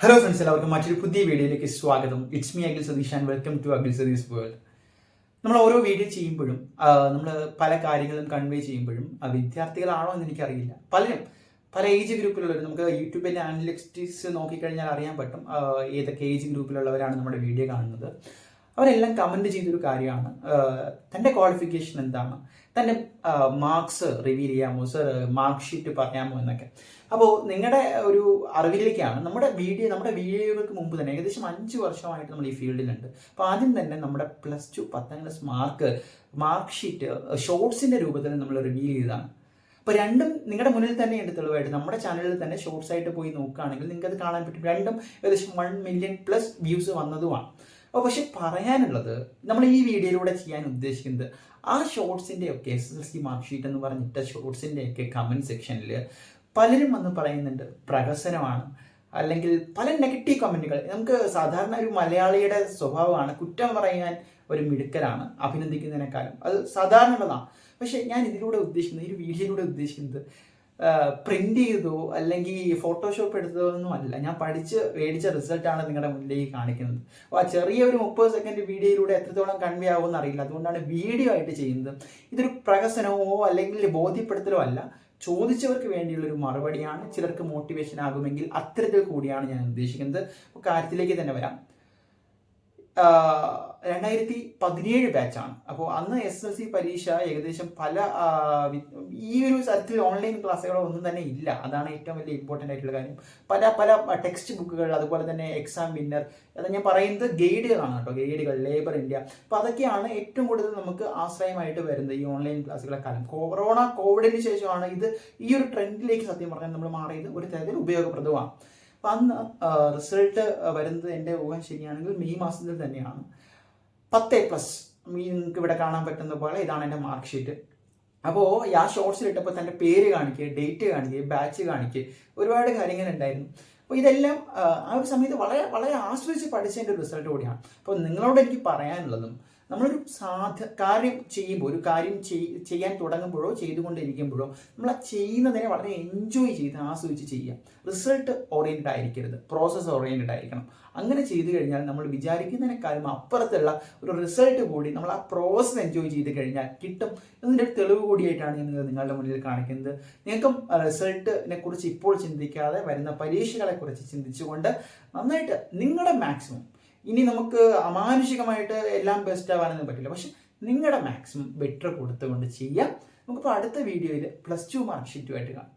Hello friends എല്ലാവർക്കും മറ്റൊരു പുതിയ വീഡിയോയിലേക്ക് സ്വാഗതം. It's me Akhil Satheesh and welcome to Akhil Satheesh world നമ്മൾ ഓരോ വീഡിയോ ചെയ്യുമ്പോഴും നമ്മൾ പല കാര്യങ്ങളും കൺവേ ചെയ്യുമ്പോഴും ആ, വിദ്യാർത്ഥികളാണോ എന്ന് എനിക്കറിയില്ല. പലരും പല ഏജ് ഗ്രൂപ്പിലുള്ളവർ നമുക്ക് യൂട്യൂബിന്റെ അനലിറ്റിക്സ് നോക്കിക്കഴിഞ്ഞാൽ അറിയാൻ പറ്റും ഏതൊക്കെ ഏജ് ഗ്രൂപ്പിലുള്ളവരാണ് നമ്മുടെ വീഡിയോ കാണുന്നത്. അവരെല്ലാം കമന്റ് ചെയ്തൊരു കാര്യമാണ്. തന്റെ ക്വാളിഫിക്കേഷൻ എന്താണ്? തന്റെ മാർക്സ് റിവീൽ ചെയ്യാമോ? സർ മാർക്ക് ഷീറ്റ് പറയാമോ എന്നൊക്കെ. അപ്പോൾ നിങ്ങളുടെ ഒരു അറിവിലേക്കാണ് നമ്മുടെ വീഡിയോ നമ്മുടെ വീഡിയോകൾക്ക് മുമ്പ് തന്നെ ഏകദേശം അഞ്ച് വർഷമായിട്ട് നമ്മൾ ഈ ഫീൽഡിലുണ്ട് അപ്പോൾ ആദ്യം തന്നെ നമ്മുടെ പ്ലസ് ടു പത്താം ക്ലാസ് മാർക്ക് മാർക്ക് ഷീറ്റ് ഷോർട്സിന്റെ രൂപത്തിൽ നമ്മൾ റിവീൽ ചെയ്തതാണ്. അപ്പോൾ രണ്ടും നിങ്ങളുടെ മുന്നിൽ തന്നെ തന്നെയുണ്ട് തെളിവായിട്ട്. നമ്മുടെ ചാനലിൽ തന്നെ ഷോർട്സ് ആയിട്ട് പോയി നോക്കുകയാണെങ്കിൽ നിങ്ങൾക്ക് അത് കാണാൻ പറ്റും. രണ്ടും ഏകദേശം വൺ മില്യൺ പ്ലസ് വ്യൂസ് വന്നതുമാണ്. അപ്പോൾ പക്ഷെ പറയാനുള്ളത് നമ്മൾ ഈ വീഡിയോയിലൂടെ ചെയ്യാൻ ഉദ്ദേശിക്കുന്നത് ആ ഷോർട്സിന്റെ ഒക്കെ S S L C mark sheet എന്ന് പറഞ്ഞിട്ട ഷോർട്സിന്റെ ഒക്കെ കമന്റ് സെക്ഷനിൽ പലരും വന്ന് പറയുന്നുണ്ട് പ്രഹസനമാണ്. അല്ലെങ്കിൽ പല നെഗറ്റീവ് കമന്റുകൾ നമുക്ക് സാധാരണ ഒരു മലയാളിയുടെ സ്വഭാവമാണ് കുറ്റം പറയാൻ ഒരു മിടുക്കലാണ് അഭിനന്ദിക്കുന്നതിനേക്കാളും. അത് സാധാരണ പക്ഷേ ഞാൻ ഇതിലൂടെ ഉദ്ദേശിക്കുന്നത് ഈ വീഡിയോയിലൂടെ ഉദ്ദേശിക്കുന്നത് പ്രിന്റ് ചെയ്തോ അല്ലെങ്കിൽ ഫോട്ടോഷോപ്പ് എടുത്തതോ ഒന്നും അല്ല. ഞാൻ പഠിച്ച് മേടിച്ച റിസൾട്ടാണ് നിങ്ങളുടെ മുന്നിലേക്ക് കാണിക്കുന്നത്. അപ്പോൾ ആ ചെറിയ ഒരു മുപ്പത് സെക്കൻഡ് വീഡിയോയിലൂടെ എത്രത്തോളം കൺവേ ആവുമെന്ന് അറിയില്ല. അതുകൊണ്ടാണ് വീഡിയോ ആയിട്ട് ചെയ്യുന്നത്. ഇതൊരു പ്രഹസനമോ അല്ലെങ്കിൽ ബോധ്യപ്പെടുത്തലോ അല്ല. ചോദിച്ചവർക്ക് വേണ്ടിയുള്ളൊരു മറുപടിയാണ്. ചിലർക്ക് മോട്ടിവേഷൻ ആകുമെങ്കിൽ അത്തരത്തിൽ കൂടിയാണ് ഞാൻ ഉദ്ദേശിക്കുന്നത്. കാര്യത്തിലേക്ക് തന്നെ വരാം. രണ്ടായിരത്തി പതിനേഴ് ബാച്ചാണ് അപ്പോൾ അന്ന് എസ് എൽ സി പരീക്ഷ ഏകദേശം പല ഈ ഒരു തരത്തിൽ ഓൺലൈൻ ക്ലാസ്സുകളോ ഒന്നും തന്നെ ഇല്ല. അതാണ് ഏറ്റവും വലിയ ഇമ്പോർട്ടന്റ് ആയിട്ടുള്ള കാര്യം. പല പല ടെക്സ്റ്റ് ബുക്കുകൾ അതുപോലെ തന്നെ എക്സാം വിന്നർ അത് ഞാൻ പറയുന്നത് ഗൈഡുകളാണ് കേട്ടോ. ഗൈഡുകൾ ലേബർ ഇന്ത്യ അപ്പോൾ അതൊക്കെയാണ് ഏറ്റവും കൂടുതൽ നമുക്ക് ആശ്രയമായിട്ട് വരുന്നത് ഈ ഓൺലൈൻ ക്ലാസ്സുകളെ കാലം കൊറോണ കോവിഡിന് ശേഷമാണ് ഇത് ഈ ഒരു ട്രെൻഡിലേക്ക് സത്യം പറഞ്ഞാൽ നമ്മൾ മാറിയത്. ഒരു തരത്തിൽ ഉപയോഗപ്രദമാണ് അപ്പം അന്ന് റിസൾട്ട് വരുന്നത് എന്റെ ഊഹം ശരിയാണെങ്കിൽ മെയ് മാസത്തിൽ തന്നെയാണ്. പത്ത് എ പ്ലസ് നിങ്ങൾക്ക് ഇവിടെ കാണാൻ പറ്റുന്ന പോലെ ഇതാണ് എന്റെ മാർക്ക് ഷീറ്റ് അപ്പോൾ ആ ഷോർട്സിൽ ഇട്ടപ്പോൾ തന്റെ പേര് കാണിക്കുക ഡേറ്റ് കാണിക്കുക ബാച്ച് കാണിക്കുക ഒരുപാട് കാര്യങ്ങൾ ഉണ്ടായിരുന്നു. അപ്പോൾ ഇതെല്ലാം ആ, ഒരു സമയത്ത് വളരെ വളരെ ആസ്വദിച്ച് പഠിച്ചതിന്റെ റിസൾട്ട് കൂടിയാണ്. അപ്പോൾ നിങ്ങളോട് എനിക്ക് പറയാനുള്ളതും നമ്മളൊരു സാധ കാര്യം ചെയ്യുമ്പോൾ ഒരു കാര്യം ചെയ്- ചെയ്യാൻ തുടങ്ങുമ്പോഴോ ചെയ്തുകൊണ്ടിരിക്കുമ്പോഴോ നമ്മൾ ആ ചെയ്യുന്നതിനെ വളരെ എൻജോയ് ചെയ്ത് ആസ്വദിച്ച് ചെയ്യുക. റിസൾട്ട് ഓറിയന്റഡ് ആയിരിക്കരുത്. പ്രോസസ്സ് ഓറിയന്റഡ് ആയിരിക്കണം. അങ്ങനെ ചെയ്തു കഴിഞ്ഞാൽ നമ്മൾ വിചാരിക്കുന്നതിനേക്കാളും അപ്പുറത്തുള്ള ഒരു റിസൾട്ട് കൂടി നമ്മൾ ആ പ്രോസസ്സ് എൻജോയ് ചെയ്ത് കഴിഞ്ഞാൽ കിട്ടും. എന്നതിന്റെ ഒരു തെളിവ് കൂടിയായിട്ടാണ് ഞാൻ നിങ്ങളുടെ മുന്നിൽ കാണിക്കുന്നത്. നിങ്ങൾക്കും റിസൾട്ടിനെ കുറിച്ച് ഇപ്പോൾ ചിന്തിക്കാതെ വരുന്ന പരീക്ഷകളെ കുറിച്ച് ചിന്തിച്ചുകൊണ്ട് നന്നായിട്ട് നിങ്ങളുടെ മാക്സിമം ഇനി നമുക്ക് അമാനുഷികമായിട്ട് എല്ലാം ബെസ്റ്റ് ആവാനൊന്നും പറ്റില്ല. പക്ഷെ നിങ്ങളുടെ മാക്സിമം ബെറ്റർ കൊടുത്തുകൊണ്ട് ചെയ്യാം. നമുക്കിപ്പോൾ അടുത്ത വീഡിയോയിൽ പ്ലസ് ടു മാർക്ക് ഷീറ്റുമായിട്ട് കാണാം.